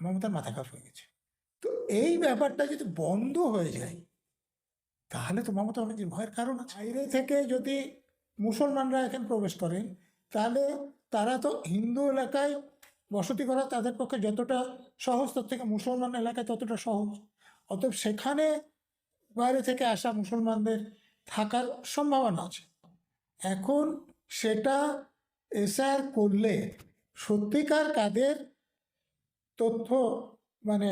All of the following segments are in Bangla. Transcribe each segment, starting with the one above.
মমতার মাথা খারাপ হয়ে গেছে। তো এই ব্যাপারটা যদি বন্ধ হয়ে যায়, তাহলে তো মমতা ব্যানার্জির ভয়ের কারণ আছে। বাইরে থেকে যদি মুসলমানরা এখানে প্রবেশ করেন, তাহলে তারা তো হিন্দু এলাকায় বসতি করা তাদের পক্ষে যতটা সহজ, তার থেকে মুসলমান এলাকায় ততটা সহজ। অতএব সেখানে বাইরে থেকে আসা মুসলমানদের থাকার সম্ভাবনা আছে। এখন সেটা এসআর করলে সত্যিকার কাদের তথ্য মানে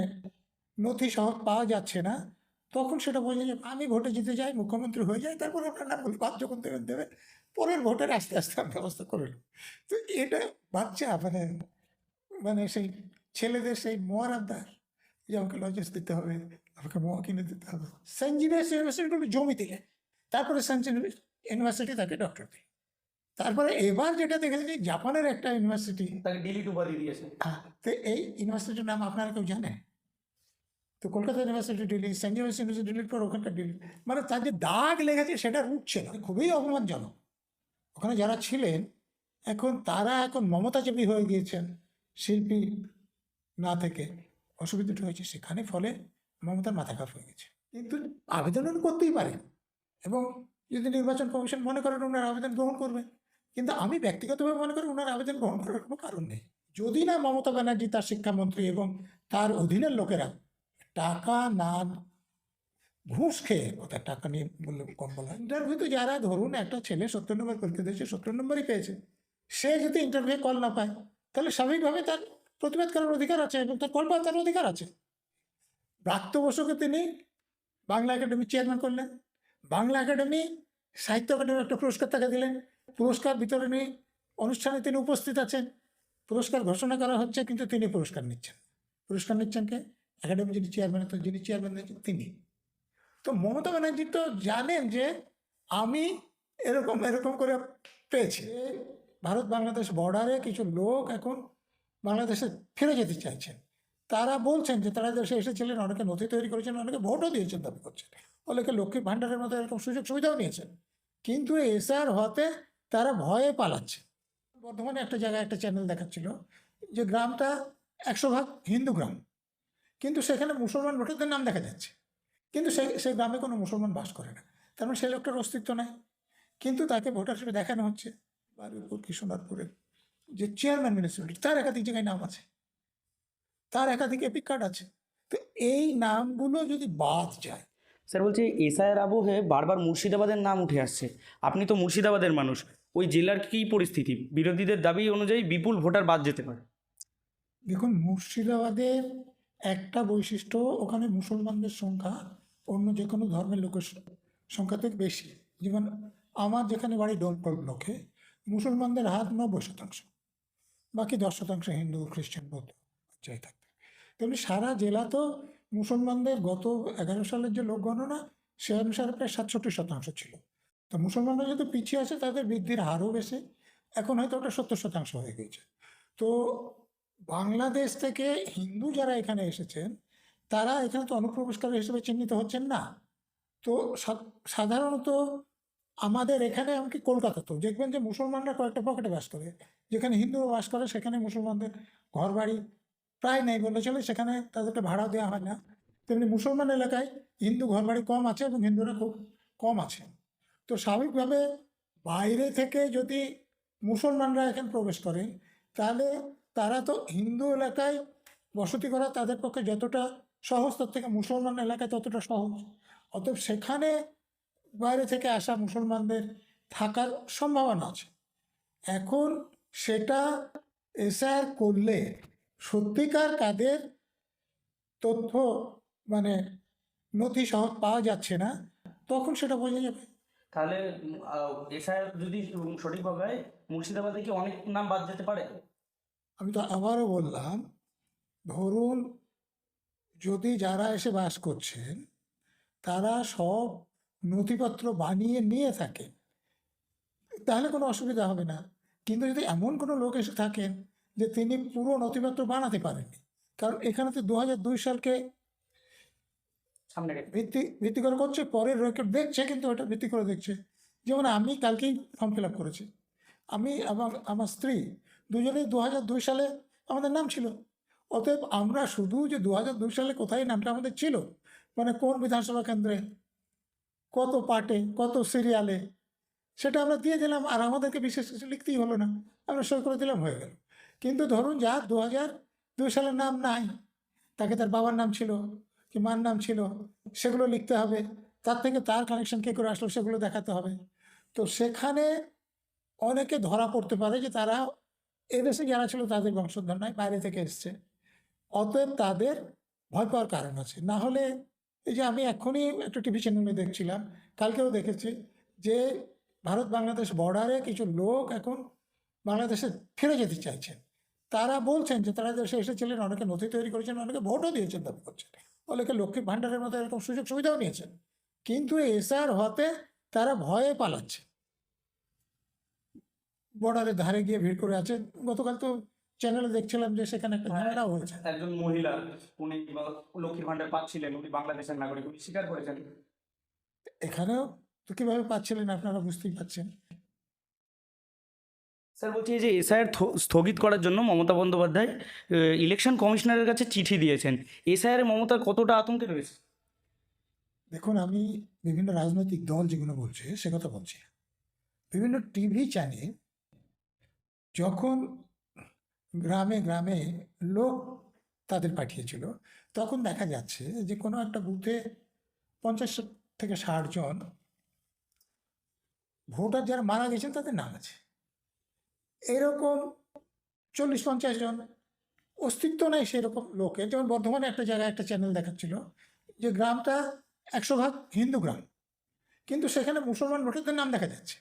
নথি সহ পাওয়া যাচ্ছে না। তখন সেটা বোঝা যাবে আমি ভোটে জিতে যাই, মুখ্যমন্ত্রী হয়ে যাই, তারপর আপনার নাম বলি বাদ যখন দেবেন দেবে পরের ভোটের আস্তে আস্তে আমি ব্যবস্থা করে তো এটা বাচ্চা মানে মানে সেই ছেলেদের সেই মোয়ার আবদার যে আমাকে লজেস দিতে হবে, আমাকে মোয়া কিনে দিতে হবে। সেন্ট ইউনিভার্সিটি জমি দিলে তারপরে সেন্ট ইউনিভার্সিটি তাকে ডক্টর দিই তারপরে এবার যেটা দেখেছি জাপানের একটা ইউনিভার্সিটি তাকে ডিলিট উপাধি দিয়েছে। তো এই ইউনিভার্সিটির নাম আপনারা কেউ জানেন তো Kolkata university DLitt saint Xavier's university DLitt করে ওখানটা ডিলিট মানে তার যে দাগ লেগেছে সেটা উঠছে না খুবই অপমানজনক। ওখানে যারা ছিলেন এখন তারা এখন মমতাজীবী হয়ে গিয়েছেন শিল্পী না থেকে। অসুবিধাটা হয়েছে সেখানে ফলে মমতার মাথা খারাপ হয়ে গেছে। কিন্তু আবেদন করতেই পারেন। এবং যদি নির্বাচন কমিশন মনে করেন ওনার আবেদন গ্রহণ করবেন কিন্তু আমি ব্যক্তিগতভাবে মনে করি ওনার আবেদন গ্রহণ করার কোনো কারণ নেই। যদি না মমতা ব্যানার্জি তার শিক্ষামন্ত্রী এবং তার অধীনের লোকেরা টাকা না, ঘুষ খেয়ে ওদের টাকা নিয়ে বললে কম বলা ইন্টারভিউতে যারা ধরুন একটা ছেলে সত্তর নম্বর করতে দিয়েছে সত্তর নম্বরই পেয়েছে, সে যদি ইন্টারভিউ কল না পায়, তাহলে স্বাভাবিকভাবে তার প্রতিবাদ করার অধিকার আছে এবং তার কল পাওয়ার অধিকার আছে। ব্রাত্য তিনি বাংলা একাডেমির চেয়ারম্যান করলেন, বাংলা একাডেমি সাহিত্য একাডেমি একটা পুরস্কার তাকে দিলেন পুরস্কার বিতরণী অনুষ্ঠানে তিনি উপস্থিত আছেন। পুরস্কার ঘোষণা করা হচ্ছে, কিন্তু তিনি পুরস্কার নিচ্ছেন। পুরস্কার নিচ্ছেন কে? একাডেমি যিনি চেয়ারম্যান যিনি চেয়ারম্যান নিচ্ছেন তিনি। তো মমতা ব্যানার্জি তো জানেন যে আমি এরকম এরকম করে পেয়েছি। ভারত বাংলাদেশ বর্ডারে কিছু লোক এখন বাংলাদেশে ফিরে যেতে চাইছেন। তারা বলছেন যে তারা দেশে এসেছিলেন, অনেকে নথি তৈরি করেছেন, অনেকে ভোটও দিয়েছেন দাবি করছেন। অনেকে লক্ষ্মী ভাণ্ডারের মতো এরকম সুযোগ সুবিধাও নিয়েছেন। কিন্তু এসআর হতে তারা ভয়ে পালাচ্ছে। বর্ধমানে একটা জায়গায় একটা চ্যানেল দেখাচ্ছিল যে গ্রামটা একশো ভাগ হিন্দু গ্রাম। কিন্তু সেখানে মুসলমান ভোটারদের নাম দেখা যাচ্ছে। কিন্তু সেই সেই গ্রামে কোনো মুসলমান বাস করে না। তার মানে সেই লোকটার অস্তিত্ব নাই। কিন্তু তাকে ভোটার হিসেবে দেখানো হচ্ছে। বারুইপুর কি সোনারপুরের যে চেয়ারম্যান মিউনিসিপ্যালিটি তার একাধিক জায়গায় নাম আছে। তার একাধিক এপিক কার্ড আছে। তো এই নামগুলো যদি বাদ যায় স্যার, বলছি এসআইয়ের আবহে বারবার মুর্শিদাবাদের নাম উঠে আসছে। আপনি তো মুর্শিদাবাদের মানুষ। ওই জেলার কী পরিস্থিতি? বিরোধীদের দাবি অনুযায়ী বিপুল ভোটার বাদ যেতে পারে। দেখুন, মুর্শিদাবাদের একটা বৈশিষ্ট্য, ওখানে মুসলমানদের সংখ্যা অন্য যে কোনো ধর্মের লোকের সংখ্যা থেকে বেশি। যেমন আমার যেখানে বাড়ি ডোলপল ব্লকে, মুসলমানদের হাত নব্বই শতাংশ, বাকি দশ শতাংশ হিন্দু, খ্রিস্টান, বৌদ্ধ যাই থাকবে তেমনি সারা জেলা তো মুসলমানদের গত এগারো সালের যে লোক গণনা সে অনুসারে প্রায় সাতষট্টি শতাংশ ছিল। তো মুসলমানরা যেহেতু পিছিয়ে আছে, তাদের বৃদ্ধির হারও বেশি। এখন হয়তো ওটা সত্তর শতাংশ হয়ে গেছে তো বাংলাদেশ থেকে হিন্দু যারা এখানে এসেছেন, তারা এখানে তো অনুপ্রবেশকারী হিসেবে চিহ্নিত হচ্ছেন না। তো সাধারণত আমাদের এখানে এমনকি কলকাতাতেও দেখবেন যে মুসলমানরা কয়েকটা পকেটে বাস করে। যেখানে হিন্দুরা বাস করে, সেখানে মুসলমানদের ঘর বাড়ি প্রায় নেই বললে চলে, সেখানে তাদেরকে ভাড়া দেওয়া হয় না। তেমনি মুসলমান এলাকায় হিন্দু ঘর বাড়ি কম আছে এবং হিন্দুরা খুব কম আছে তো স্বাভাবিকভাবে বাইরে থেকে যদি মুসলমানরা এখানে প্রবেশ করে, তাহলে তারা তো হিন্দু এলাকায় বসতি করা তাদের পক্ষে যতটা সহজ, তার থেকে মুসলমান এলাকায় ততটা সহজ। অতএব সেখানে বাইরে থেকে আসা মুসলমানদের থাকার সম্ভাবনা আছে। এখন সেটা এসআর করলে সত্যিকার কাদের তথ্য মানে নথি সহ পাওয়া যাচ্ছে না, তখন সেটা বোঝা যাবে। তাহলে এসআইয়ের যদি সঠিকভাবে হয়, মুর্শিদাবাদে কি অনেক নাম বাদ যেতে পারে? আমি তো আবারও বললাম, ধরুন যদি যারা এসে বাস করছেন, তারা সব নথিপত্র বানিয়ে নিয়ে থাকেন, তাহলে কোনো অসুবিধা হবে না। কিন্তু যদি এমন কোনো লোক এসে থাকেন যে তিনি পুরো নথিপত্র বানাতে পারেননি, কারণ এখানে তো দু সালকে সামনে রেখে ভিত্তি ভিত্তি করে করছে পরের রেকর্ড দেখছে, কিন্তু ওটা ভিত্তি করে দেখছে। যেমন আমি কালকেই ফর্ম ফিল আপ করেছি। আমি, আমার আমার স্ত্রী দুজনেই দু হাজার দুই সালে আমাদের নাম ছিল। অতএব আমরা শুধু যে দু হাজার দুই সালে কোথায় নামটা আমাদের ছিল মানে কোন বিধানসভা কেন্দ্রে, কত পার্টে, কত সিরিয়ালে সেটা আমরা দিয়ে দিলাম, আর আমাদেরকে বিশেষ কিছু লিখতেই হলো না। আমরা সই করে দিলাম, হয়ে গেল। কিন্তু ধরুন যা দু হাজার দুই সালের নাম নাই, তাকে তার বাবার নাম ছিল কি মার নাম ছিল, সেগুলো লিখতে হবে। তার থেকে তার কানেকশন কে করে আসলো সেগুলো দেখাতে হবে। তো সেখানে অনেকে ধরা পড়তে পারে যে তারা এদেশে যারা ছিল তাদের বংশধর নয়, বাইরে থেকে এসছে। অতএব তাদের ভয় পাওয়ার কারণ আছে। না হলে এই যে আমি এখনই একটা টিভি চ্যানেলে দেখছিলাম, কালকেও দেখেছি যে ভারত বাংলাদেশ বর্ডারে কিছু লোক এখন বাংলাদেশে ফিরে যেতে চাইছেন। তারা বলছেন যে তারা দেশে এসেছিলেন, অনেকে নথি তৈরি করেছেন, অনেকে ভোটও দিয়েছেন দাবি করছেন। অনেকে লক্ষ্মীর ভাণ্ডারের মতো এরকম সুযোগ সুবিধাও নিয়েছেন? কিন্তু এসআর হতে তারা ভয়ে পালাচ্ছে। বর্ডারের ধারে গিয়ে ভিড় করে আছে গতকাল তো চ্যানেলে দেখছিলাম যে সেখানে একটা ঝামেলাও হয়েছে। একজন মহিলা উনি লক্ষ্মীর ভাণ্ডার পাচ্ছিলেন উনি বাংলাদেশের নাগরিক উনি স্বীকার করেছেন। এখানেও তো কীভাবে পাচ্ছিলেন আপনারা বুঝতেই পারছেন। স্যার বলছি যে এসআইআর স্থগিত করার জন্য মমতা বন্দ্যোপাধ্যায় ইলেকশন কমিশনারের কাছে চিঠি দিয়েছেন। এসআইআর মমতার কতটা আতঙ্কে রয়েছে? দেখুন, আমি বিভিন্ন রাজনৈতিক দল যেগুলো বলছে, সে কথা বলছি বিভিন্ন টিভি চ্যানেল যখন গ্রামে গ্রামে লোক তাদের পাঠিয়েছিল, তখন দেখা যাচ্ছে যে কোনো একটা বুথে পঞ্চাশ থেকে ষাট জন ভোটার যারা মারা গেছেন, তাদের নাম আছে। এরকম চল্লিশ, পঞ্চাশ জন অস্তিত্ব নেই সেরকম লোকে। যেমন বর্ধমানে একটা জায়গায় একটা চ্যানেল দেখাচ্ছিল যে গ্রামটা একশো ভাগ হিন্দু গ্রাম। কিন্তু সেখানে মুসলমান ভোটারদের নাম দেখা যাচ্ছে।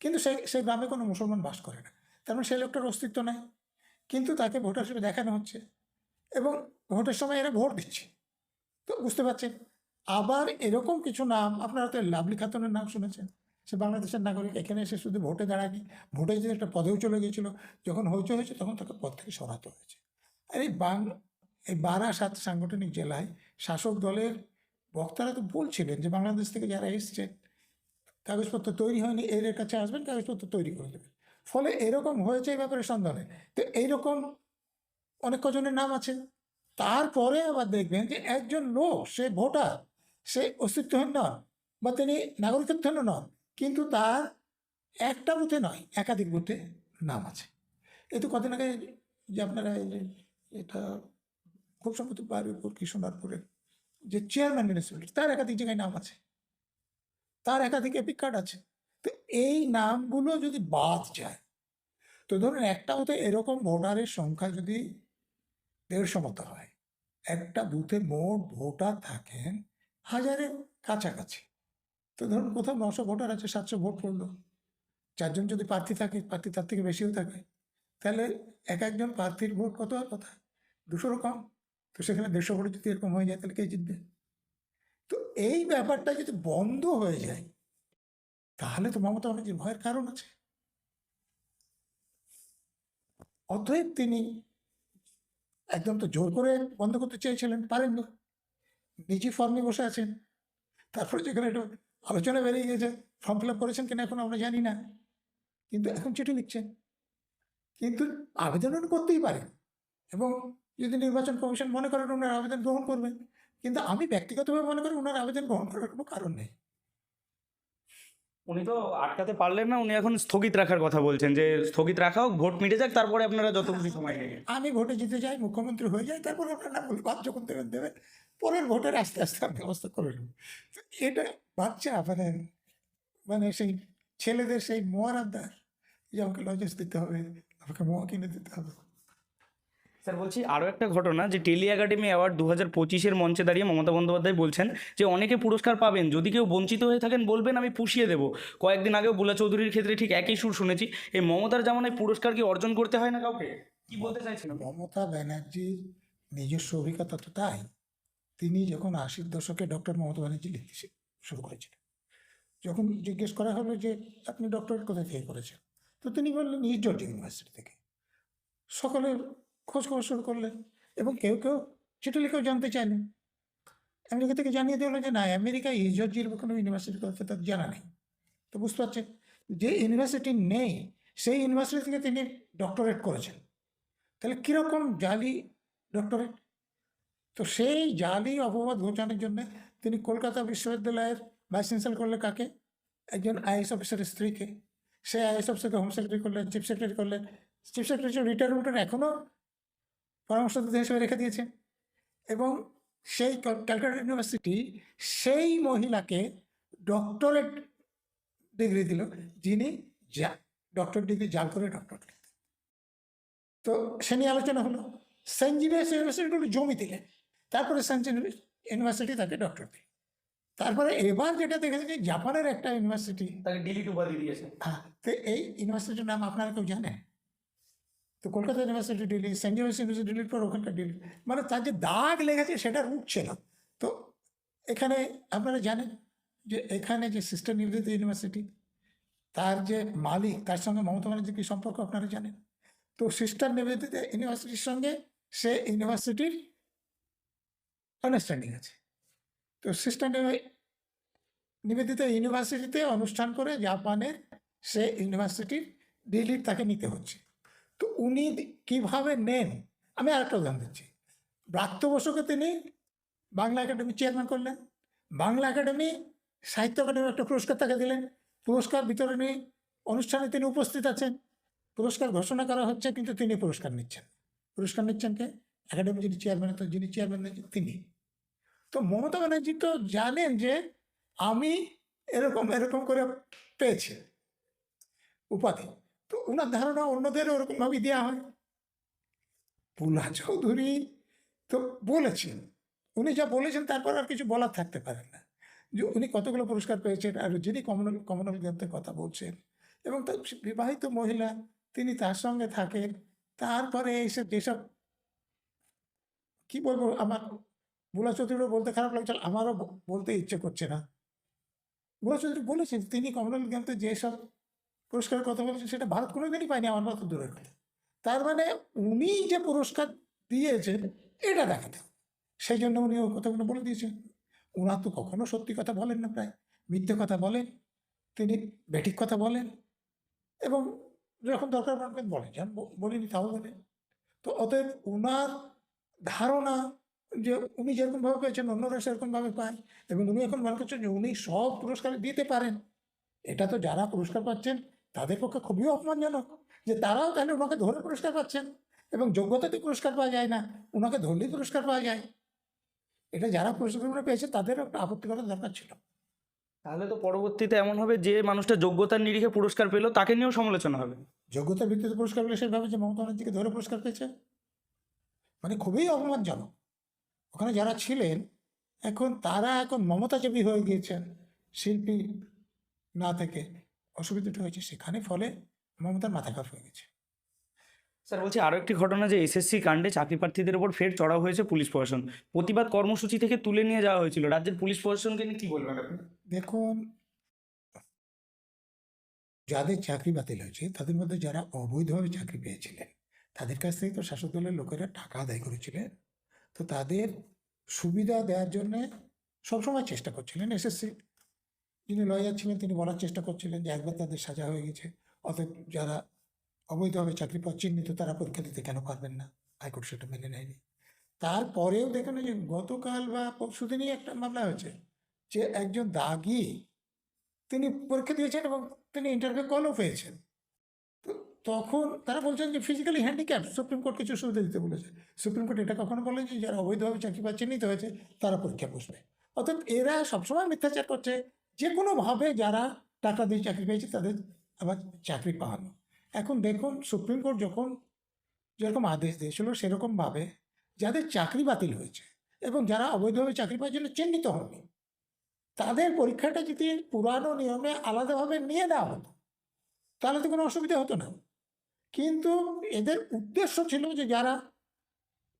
কিন্তু সেই সেই গ্রামে কোনো মুসলমান বাস করে না। তার মানে সেই লোকটার অস্তিত্ব নাই। কিন্তু তাকে ভোটার হিসেবে দেখানো হচ্ছে এবং ভোটের সময় এরা ভোট দিচ্ছে। তো বুঝতে পারছেন? আবার এরকম কিছু নাম, আপনারা তো লাভলি খাতুনের নাম শুনেছেন। সে বাংলাদেশের নাগরিক, এখানে এসে শুধু ভোটে দাঁড়ায়নি, ভোটে যে একটা পদেও চলে গিয়েছিল যখন হইচই হয়েছে তখন তাকে পদ থেকে সরাতে হয়েছে। আর এই বাং, এই বারাসাত সাংগঠনিক জেলায় শাসক দলের বক্তারা তো বলছিলেন যে বাংলাদেশ থেকে যারা এসছেন কাগজপত্র তৈরি হয়নি এর কাছে আসবেন, কাগজপত্র তৈরি করে দেবেন। ফলে এরকম হয়েছে এই ব্যাপারে সন্দেহ নেই তো এইরকম অনেক কজনের নাম আছে। তারপরে আবার দেখবেন যে একজন লোক, সে ভোটার, সে অস্তিত্বহীন নন, বা তিনি নাগরিকত্বহীন নন। কিন্তু তার একটা বুথে নয়, একাধিক বুথে নাম আছে। এই তো কদিন আগে যে আপনারা এটা খুব সম্ভবত বারুইপুর কি সোনারপুরের যে চেয়ারম্যান মিউনিসিপ্যালিটি, তার একাধিক জায়গায় নাম আছে। তার একাধিক এপিক কার্ড আছে। তো এই নামগুলো যদি বাদ যায়, তো ধরুন একটা বুথে এরকম ভোটারের সংখ্যা যদি দেড়শো মতো হয়, একটা বুথে মোট ভোটার থাকেন হাজারের কাছাকাছি। তো ধরুন কোথাও নশো ভোটার আছে, সাতশো ভোট পড়ল। চারজন যদি প্রার্থী থাকে, প্রার্থী তার থেকে বেশিও থাকে। তাহলে এক একজন প্রার্থীর ভোট কত আর কোথায় দুশোরও কম। তো সেখানে দেড়শো ভোটে যদি এরকম হয়ে যায়, তাহলে কে জিতবে? তো এই ব্যাপারটা যদি বন্ধ হয়ে যায়, তাহলে তো মমতা ব্যানার্জির ভয়ের কারণ আছে। অতএব তিনি একদম তো জোর করে বন্ধ করতে চেয়েছিলেন, পারেননি। নিজে ফর্মে বসে আছেন। তারপরে যেখানে একটু আলোচনা বেরিয়ে গেছে ফর্ম ফিল আপ করেছেন কিনা এখন আমরা জানি না। কিন্তু এখন চিঠি লিখছেন। কিন্তু আবেদন করতেই পারে এবং যদি নির্বাচন কমিশন মনে করেন ওনার আবেদন গ্রহণ করবেন কিন্তু আমি ব্যক্তিগতভাবে মনে করি ওনার আবেদন গ্রহণ করার কোনো কারণ নেই। উনি তো আটকাতে পারলেন না উনি এখন স্থগিত রাখার কথা বলছেন যে স্থগিত রাখা হোক ভোট মিটে যাক তারপরে আপনারা যত খুশি সময় নেবেন। আমি ভোটে জিতে যাই মুখ্যমন্ত্রী হয়ে যাই তারপরে আপনারা বলি বাদ যখন দেবেন দেবেন পরের ভোটের আস্তে আস্তে আমি ব্যবস্থা করে নেব এটা বাচ্চা মানে মানে সেই ছেলেদের সেই মোয়ার আবদার যে আমাকে লজেন্স দিতে হবে আমাকে মোয়া কিনে দিতে হবে। স্যার বলছি আরও একটা ঘটনা যে টেলি একাডেমি অ্যাওয়ার্ড দু হাজার পঁচিশের মঞ্চে দাঁড়িয়ে মমতা বন্দ্যোপাধ্যায় বলছেন যে অনেকে পুরস্কার পাবেন যদি কেউ বঞ্চিত হয়ে থাকেন বলবেন আমি পুষিয়ে দেবো। কয়েকদিন আগেও বুলা চৌধুরীর ক্ষেত্রে ঠিক একই সুর শুনেছি। এই মমতার যেমন এই পুরস্কার কি অর্জন করতে হয় না কাউকে? কি বলতে চাইছেন মমতা ব্যানার্জির নিজস্ব অভিজ্ঞতা তো তাই। তিনি যখন আশির দশকে ডক্টর মমতা ব্যানার্জি লিখতে শি- শুরু করেছিলেন। যখন জিজ্ঞেস করা হলো যে, আপনি ডক্টরেট কোথায় থেকে করেছেন? তো তিনি বললেন ইস্ট জর্জ ইউনিভার্সিটি থেকে। সকলে খোঁজ খবর শুরু করলেন এবং কেউ কেউ চিঠি লিখেও জানতে চাইলেন। আমেরিকা থেকে জানিয়ে দিল যে, না, আমেরিকা ইস্ট জর্জির কোনো ইউনিভার্সিটি কথা তার জানা নেই। তো বুঝতে পারছেন, যে ইউনিভার্সিটি নেই, সেই ইউনিভার্সিটি থেকে তিনি ডক্টরেট করেছেন। তাহলে কীরকম জালি ডক্টরেট তো সেই জালি অপবাদ ঘোচানোর জন্য তিনি কলকাতা বিশ্ববিদ্যালয়ের ভাইস চ্যান্সেলর করলেন কাকে? একজন আইএস অফিসারের স্ত্রীকে। সে আইএস অফিসারকে হোম সেক্রেটারি করলেন, চিফ সেক্রেটারি করলেন। চিফ সেক্রেটারি রিটায়ারমেন্টের এখনও পরামর্শ পরামর্শদাতা হিসেবে রেখে দিয়েছেন এবং সেই ক্যালকাটা ইউনিভার্সিটি সেই মহিলাকে ডক্টরেট ডিগ্রি দিল, যিনি যা ডক্টর ডিগ্রি জাল করে ডক্টর। তো সে নিয়ে আলোচনা হলো। সেন্ট জিনিয়াস ইউনিভার্সিটিগুলো জমি দিলেন। তারপরে সেন্ট জিনিয়াস ইউনিভার্সিটি তাকে ডক্টর দিল তারপরে এবার যেটা দেখেছি যে জাপানের একটা ইউনিভার্সিটি। তাকে ডিলিট উপাধি দিয়েছে। হ্যাঁ তো এই ইউনিভার্সিটির নাম আপনারা কেউ জানেন? তো Kolkata university DLitt saint Xavier's university DLitt পর ওখানকার ডিলিট মানে তার যে দাগ লেগেছে সেটা উঠছে না তো এখানে আপনারা জানেন যে এখানে যে সিস্টার নিবেদিত ইউনিভার্সিটি তার যে মালিক তার সঙ্গে মমতা ব্যানার্জির কী সম্পর্ক আপনারা জানেন? তো সিস্টার নিবেদিত ইউনিভার্সিটির সঙ্গে সে ইউনিভার্সিটির আন্ডারস্ট্যান্ডিং আছে। তো সিস্টার নিবেদিত ইউনিভার্সিটিতে অনুষ্ঠান করে জাপানের সে ইউনিভার্সিটির ডিলিট তাকে নিতে হচ্ছে। তো উনি কীভাবে নেন? আমি আরেকটা উদাহরণ দিচ্ছি। ব্রাত্য তিনি বাংলা একাডেমি চেয়ারম্যান করলেন। বাংলা একাডেমি সাহিত্য একাডেমি একটা পুরস্কার তাকে দিলেন। পুরস্কার বিতরণী অনুষ্ঠানে তিনি উপস্থিত আছেন। পুরস্কার ঘোষণা করা হচ্ছে, কিন্তু তিনি পুরস্কার নিচ্ছেন। পুরস্কার নিচ্ছেন কে? একাডেমি যিনি চেয়ারম্যান তো যিনি চেয়ারম্যান তিনি। তো মমতা ব্যানার্জি তো জানেন যে আমি এরকম এরকম করে পেয়েছি উপাধি। তো ওনার ধারণা অন্যদেরও ওরকমভাবেই দেওয়া হয়। পুলা চৌধুরী তো বলেছেন, উনি যা বলেছেন তারপর আর কিছু বলার থাকতে পারেন না। যে উনি কতগুলো পুরস্কার পেয়েছেন আর যিনি কমনওয়েলথ কমনওয়েলথ কথা বলছেন এবং তার বিবাহিত মহিলা, তিনি তার সঙ্গে থাকেন, তারপরে এসে যেসব কি বলব? আমার বুলা চৌধুরীও বলতে খারাপ লাগছে, আমারও বলতে ইচ্ছে করছে না। বুলা চৌধুরী বলেছেন, তিনি কমনওয়েলথ গেমসে যেসব পুরস্কারের কথা বলেছেন, সেটা ভারত কোনোদিনই পায়নি আমার মতো দূরের কথা। তার মানে উনি যে পুরস্কার দিয়েছেন, এটা দেখাতে সেই জন্য উনি ওই কথাগুলো বলে দিয়েছেন। ওনার তো কখনো সত্যি কথা বলেন না প্রায়। মিথ্যে কথা বলেন, তিনি বেঠিক কথা বলেন, এবং যখন দরকার পড়বেন বলেন। যান বলিনি, তাও বলেন। তো অতএব ওনার ধারণা যে উনি যেরকমভাবে পেয়েছেন অন্যরা সেরকমভাবে পায় এবং উনি এখন মনে করছেন যে উনি সব পুরস্কার দিতে পারেন। এটা তো যারা পুরস্কার পাচ্ছেন তাদের পক্ষে খুবই অপমানজনক যে তারাও তাহলে ওনাকে ধরে পুরস্কার পাচ্ছেন এবং যোগ্যতাতে পুরস্কার পাওয়া যায় না ওনাকে ধরলেই পুরস্কার পাওয়া যায়। এটা যারা পুরস্কারগুলো পেয়েছে তাদেরও একটা আপত্তি করার দরকার ছিল। তাহলে তো পরবর্তীতে এমন হবে যে মানুষটা যোগ্যতার নিরিখে পুরস্কার পেল তাকে নিয়েও সমালোচনা হবে। যোগ্যতার ভিত্তিতে পুরস্কার পেলে সেভাবে যে মমতা ব্যানার্জিকে ধরে পুরস্কার পেয়েছে? মানে খুবই অপমানজনক। ওখানে যারা ছিলেন এখন তারা এখন মমতাজীবী হয়ে গিয়েছেন শিল্পী না থেকে। অসুবিধাটা হয়েছে সেখানে ফলে মমতার মাথা খারাপ হয়ে গেছে। স্যার বলছি আরও একটি ঘটনা যে এসএসসি কাণ্ডে চাকরি প্রার্থীদের ওপর ফের চড়াও হয়েছে পুলিশ প্রশাসন। প্রতিবাদ কর্মসূচি থেকে তুলে নিয়ে যাওয়া হয়েছিল। রাজ্যের পুলিশ প্রশাসনকে নিয়ে কী বলবেন আপনি? দেখুন যাদের চাকরি বাতিল হয়েছে তাদের মধ্যে যারা অবৈধভাবে চাকরি পেয়েছিলেন তাদের কাছ থেকে তো শাসক দলের লোকেরা টাকা আদায় করেছিলেন। তো তাদের সুবিধা দেওয়ার জন্যে সবসময় চেষ্টা করছিলেন এসএসসি। যিনি লয়ার ছিলেন, তিনি বলার চেষ্টা করছিলেন যে একবার তাদের সাজা হয়ে গেছে। অতএব যারা অবৈধভাবে চাকরি পাওয়া চিহ্নিত, তারা পরীক্ষা দিতে কেন পারবেন না? হাইকোর্ট সেটা মেনে নেয়নি। তারপরেও দেখুন যে গতকাল বা পরশুদিনই একটা মামলা হয়েছে যে একজন দাগি তিনি পরীক্ষা দিয়েছেন এবং তিনি ইন্টারভিউ কলও পেয়েছেন। তখন তারা বলছেন যে ফিজিক্যালি হ্যান্ডিক্যাপ সুপ্রিম কোর্ট কিছু সুবিধা দিতে বলেছে। সুপ্রিম কোর্ট এটা কখনো বলেন যে যারা অবৈধভাবে চাকরি পাচ্ছে নিতে হয়েছে, তারা পরীক্ষা বসবে। অর্থাৎ এরা সবসময় মিথ্যাচার করছে। যে কোনোভাবে যারা টাকা দিয়ে চাকরি পেয়েছে, তাদের আবার চাকরি পাওয়ানো। এখন দেখুন, সুপ্রিম কোর্ট যখন যেরকম আদেশ দিয়েছিল, সেরকমভাবে যাদের চাকরি বাতিল হয়েছে এবং যারা অবৈধভাবে চাকরি পাওয়ার জন্য চিহ্নিত হননি, তাদের পরীক্ষাটা যদি পুরানো নিয়মে আলাদাভাবে নিয়ে দেওয়া হতো, তাহলে তো কোনো অসুবিধা হতো না। কিন্তু এদের উদ্দেশ্য ছিল যে যারা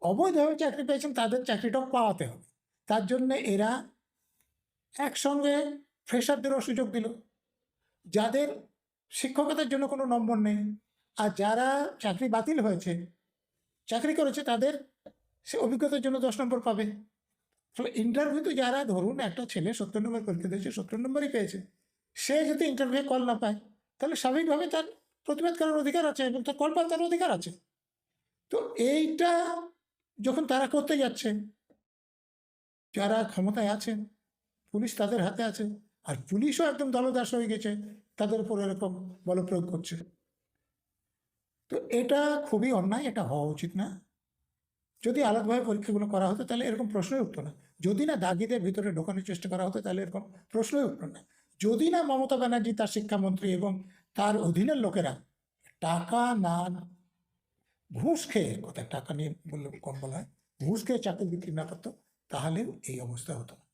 অবৈধভাবে চাকরি পেয়েছেন, তাদের চাকরিটাও পাওয়াতে হবে। তার জন্য এরা একসঙ্গে ফ্রেশারদেরও সুযোগ দিল। যাদের শিক্ষকতার জন্য কোনো নম্বর নেই আর যারা চাকরি বাতিল হয়েছে, চাকরি করেছে, তাদের সে অভিজ্ঞতার জন্য দশ নম্বর পাবে। ফলে ইন্টারভিউতে যারা ধরুন একটা ছেলে সত্তর নম্বর পরীক্ষা দিয়েছে, সত্তর নম্বরই পেয়েছে, সে যদি ইন্টারভিউ কল না পায়, তাহলে স্বাভাবিকভাবে তার প্রতিবাদ করার অধিকার আছে এবং তার কল তার অধিকার আছে। তো এইটা যখন তারা করতে যাচ্ছে, যারা ক্ষমতায় আছেন, পুলিশ তাদের হাতে আছে আর পুলিশও একদম দলদাস হয়ে গেছে, তাদের উপর এরকম বলপ্রয়োগ করছে। তো এটা খুবই অন্যায়, এটা হওয়া উচিত না। যদি আলাদাভাবে পরীক্ষাগুলো করা হতো তাহলে এরকম প্রশ্নই উঠতো না। যদি না দাগিদের ভিতরে ঢোকানোর চেষ্টা করা হতো তাহলে এরকম প্রশ্নই উঠতো না। যদি না মমতা ব্যানার্জি, তার শিক্ষামন্ত্রী এবং তার অধীনের লোকেরা টাকা না, ঘুষ খেয়ে, কথা টাকা নিয়ে বললে কম বলা হয়, ঘুষ খেয়ে চাকরি বিক্রি না করতো, তাহলে এই অবস্থা হতো। না